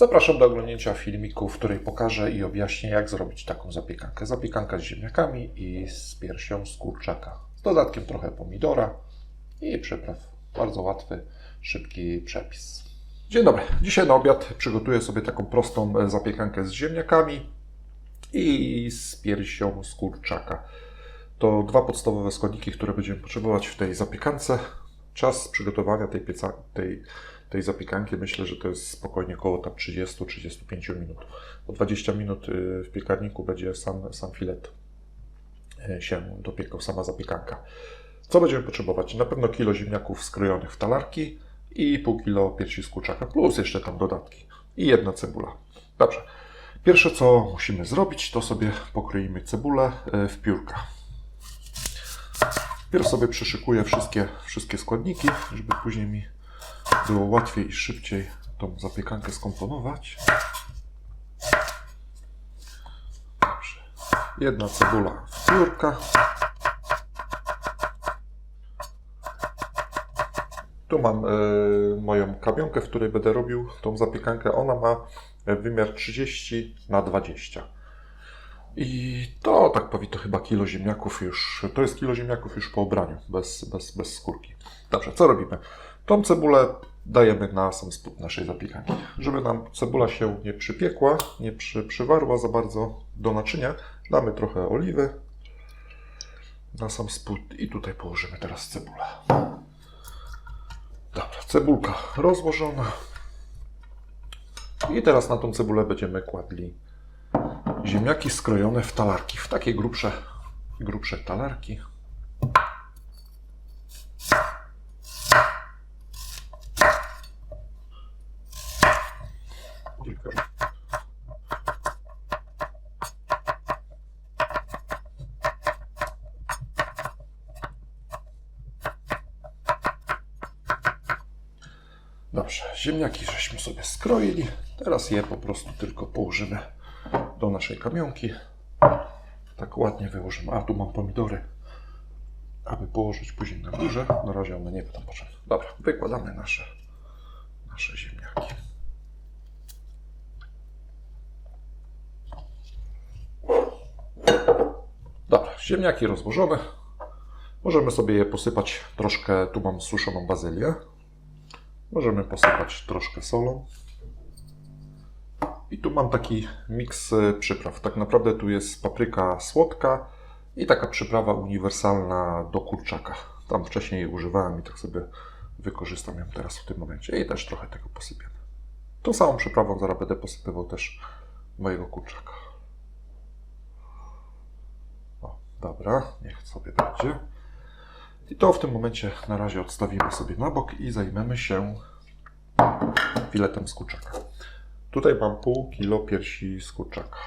Zapraszam do oglądnięcia filmiku, w której pokażę i objaśnię, jak zrobić taką zapiekankę. Zapiekanka z ziemniakami i z piersią z kurczaka. Z dodatkiem trochę pomidora i przypraw. Bardzo łatwy, szybki przepis. Dzień dobry. Dzisiaj na obiad przygotuję sobie taką prostą e, zapiekankę z ziemniakami i z piersią z kurczaka. To dwa podstawowe składniki, które będziemy potrzebować w tej zapiekance. Czas przygotowania tej, pieca, tej, tej zapiekanki myślę, że to jest spokojnie około tam 30-35 minut. Po 20 minut y, w piekarniku będzie sam, sam filet y, się dopiekał, sama zapiekanka. Co będziemy potrzebować? Na pewno kilo ziemniaków skrojonych w talarki i pół kilo piersi z kurczaka, plus jeszcze tam dodatki i jedna cebula. Dobrze. Pierwsze co musimy zrobić, to sobie pokroimy cebulę y, w piórka. Pierw sobie przyszykuję wszystkie, wszystkie składniki, żeby później mi było łatwiej i szybciej tą zapiekankę skomponować. Dobrze. Jedna cebula piórka. Tu mam e, moją kamionkę, w której będę robił tą zapiekankę. Ona ma e, wymiar 30 na 20. I to tak powie to chyba kilo ziemniaków już. To jest kilo ziemniaków już po obraniu, bez, bez, bez skórki. Dobrze, co robimy? Tą cebulę dajemy na sam spód naszej zapiekanki. Żeby nam cebula się nie przypiekła, nie przy, przywarła za bardzo do naczynia, damy trochę oliwy na sam spód i tutaj położymy teraz cebulę. Dobra, cebulka rozłożona. I teraz na tą cebulę będziemy kładli ziemniaki skrojone w talarki, w takie grubsze, grubsze talarki. Dobrze, ziemniaki żeśmy sobie skroili. Teraz je po prostu tylko położymy do naszej kamionki. Tak ładnie wyłożymy. A tu mam pomidory, aby położyć później na górze. Na razie one nie będą potrzebne. Dobra, wykładamy nasze, nasze ziemniaki. Dobra, ziemniaki rozłożone. Możemy sobie je posypać troszkę, tu mam suszoną bazylię. Możemy posypać troszkę solą. I tu mam taki miks e, przypraw. Tak naprawdę tu jest papryka słodka i taka przyprawa uniwersalna do kurczaka. Tam wcześniej używałem i tak sobie wykorzystam ją teraz w tym momencie. I też trochę tego posypiemy. Tą samą przyprawą zaraz będę posypywał też mojego kurczaka. O, dobra, niech sobie będzie. I to w tym momencie na razie odstawimy sobie na bok i zajmiemy się filetem z kurczaka. Tutaj mam pół kilo piersi z kurczaka.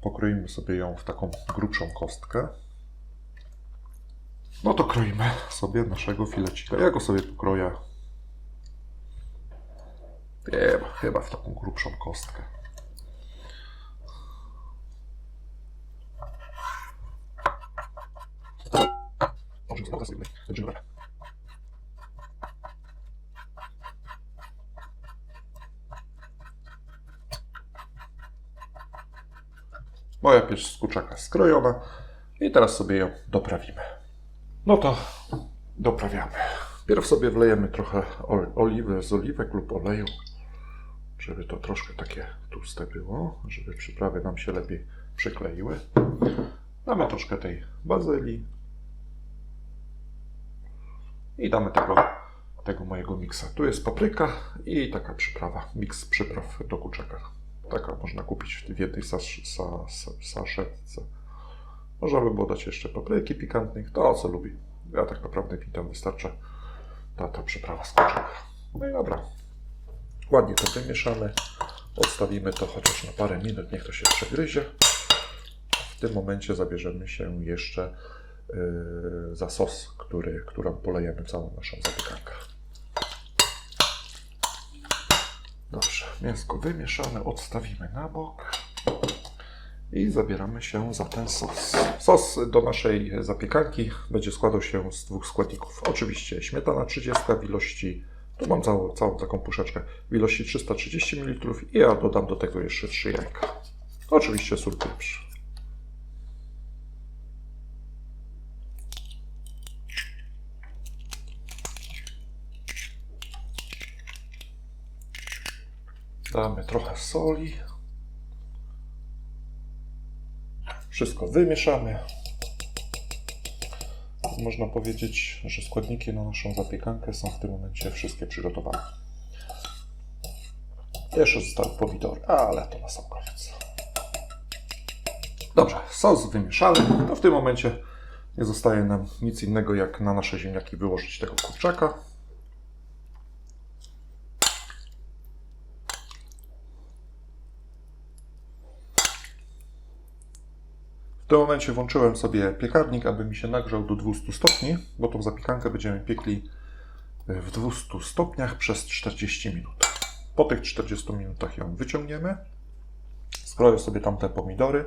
Pokroimy sobie ją w taką grubszą kostkę. No to kroimy sobie naszego filecika. Ja go sobie pokroję chyba, chyba w taką grubszą kostkę. Moja pierś z kurczaka skrojona i teraz sobie ją doprawimy. No to doprawiamy. Pierw sobie wlejemy trochę ol- oliwy z oliwek lub oleju, żeby to troszkę takie tłuste było, żeby przyprawy nam się lepiej przykleiły. Damy troszkę tej bazylii i damy tego, tego mojego miksa. Tu jest papryka i taka przyprawa, miks przypraw do kurczaka. Taka można kupić w jednej sasz, sa, sa, saszetce. Można by było dać jeszcze papryki pikantnych, to co lubi. Ja tak naprawdę mi tam wystarcza ta, ta przyprawa z kurczaka. No i dobra. Ładnie to wymieszamy. Odstawimy to chociaż na parę minut, niech to się przegryzie. W tym momencie zabierzemy się jeszcze za sos, który, którym polejemy całą naszą zapiekankę. Dobrze, mięsko wymieszane odstawimy na bok i zabieramy się za ten sos. Sos do naszej zapiekanki będzie składał się z dwóch składników. Oczywiście śmietana 30 w ilości Tu mam całą, całą taką puszeczkę w ilości 330 ml i ja dodam do tego jeszcze 3 jajka. Oczywiście sól. Damy trochę soli. Wszystko wymieszamy. Można powiedzieć, że składniki na naszą zapiekankę są w tym momencie wszystkie przygotowane. Jeszcze zostały pomidory, ale to na sam koniec. Dobrze, sos wymieszany. To w tym momencie nie zostaje nam nic innego jak na nasze ziemniaki wyłożyć tego kurczaka. Tym momencie włączyłem sobie piekarnik, aby mi się nagrzał do 200 stopni, bo tą zapiekankę będziemy piekli w 200 stopniach przez 40 minut. Po tych 40 minutach ją wyciągniemy, skroję sobie tam te pomidory,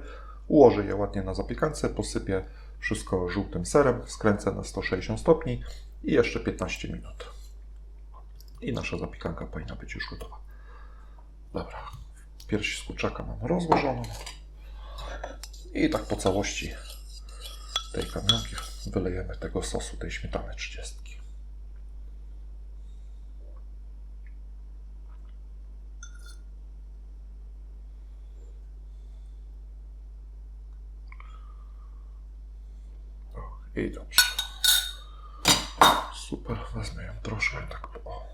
ułożę je ładnie na zapiekance, posypię wszystko żółtym serem, skręcę na 160 stopni i jeszcze 15 minut. I nasza zapiekanka powinna być już gotowa. Dobra, pierś z kurczaka mam rozłożoną. I tak po całości tej kamionki wylejemy tego sosu, tej śmietany 30. O, I dobrze. Super, wezmę ją troszkę tak, o,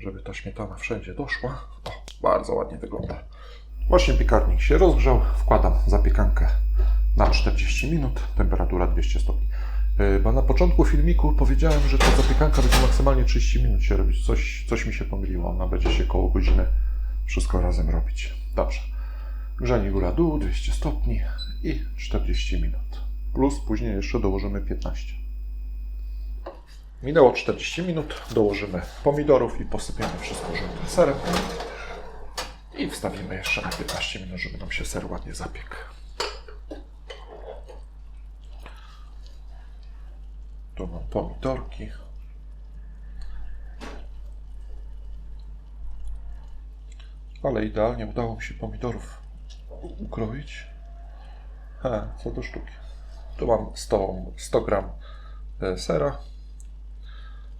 żeby ta śmietana wszędzie doszła. O, bardzo ładnie wygląda. Właśnie piekarnik się rozgrzał, wkładam zapiekankę na 40 minut, temperatura 200 stopni. Yy, Bo na początku filmiku powiedziałem, że ta zapiekanka będzie maksymalnie 30 minut się robić. Coś, coś mi się pomyliło, ona będzie się koło godziny wszystko razem robić. Dobrze. Grzanie góra-dół, 200 stopni i 40 minut. Plus później jeszcze dołożymy 15. Minęło 40 minut, dołożymy pomidorów i posypiemy wszystko żółtym serem. I wstawimy jeszcze na 15 minut, żeby nam się ser ładnie zapiekł. Tu mam pomidorki. Ale idealnie udało mi się pomidorów ukroić. Ha, co do sztuki. Tu mam 100, 100 gram e, sera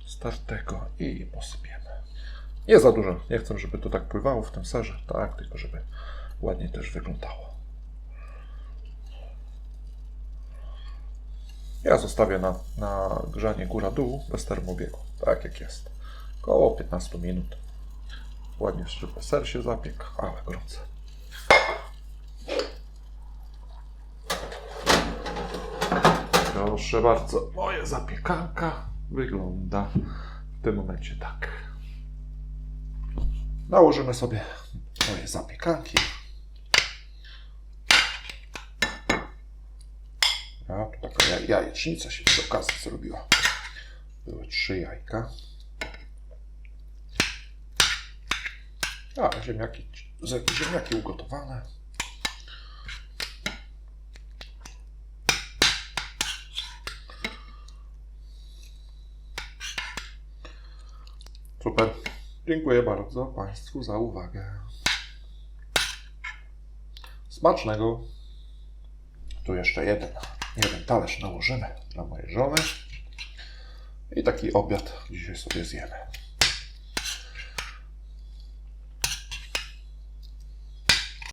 startego i posypiemy. Nie za dużo. Nie chcę, żeby to tak pływało w tym serze, tak, tylko żeby ładnie też wyglądało. Ja zostawię na, na grzanie góra-dół bez termobiegu, tak jak jest. Koło 15 minut. Ładnie, żeby ser się zapiekł, ale gorące. Proszę bardzo, moja zapiekanka wygląda w tym momencie tak. Nałożymy sobie moje zapiekanki. A, tu taka jaj- jajecznica się przy okazji zrobiła. Były trzy jajka. A, ziemniaki, ziemniaki ugotowane. Super. Dziękuję bardzo Państwu za uwagę. Smacznego. Tu jeszcze jeden, jeden talerz nałożymy dla mojej żony. I taki obiad dzisiaj sobie zjemy.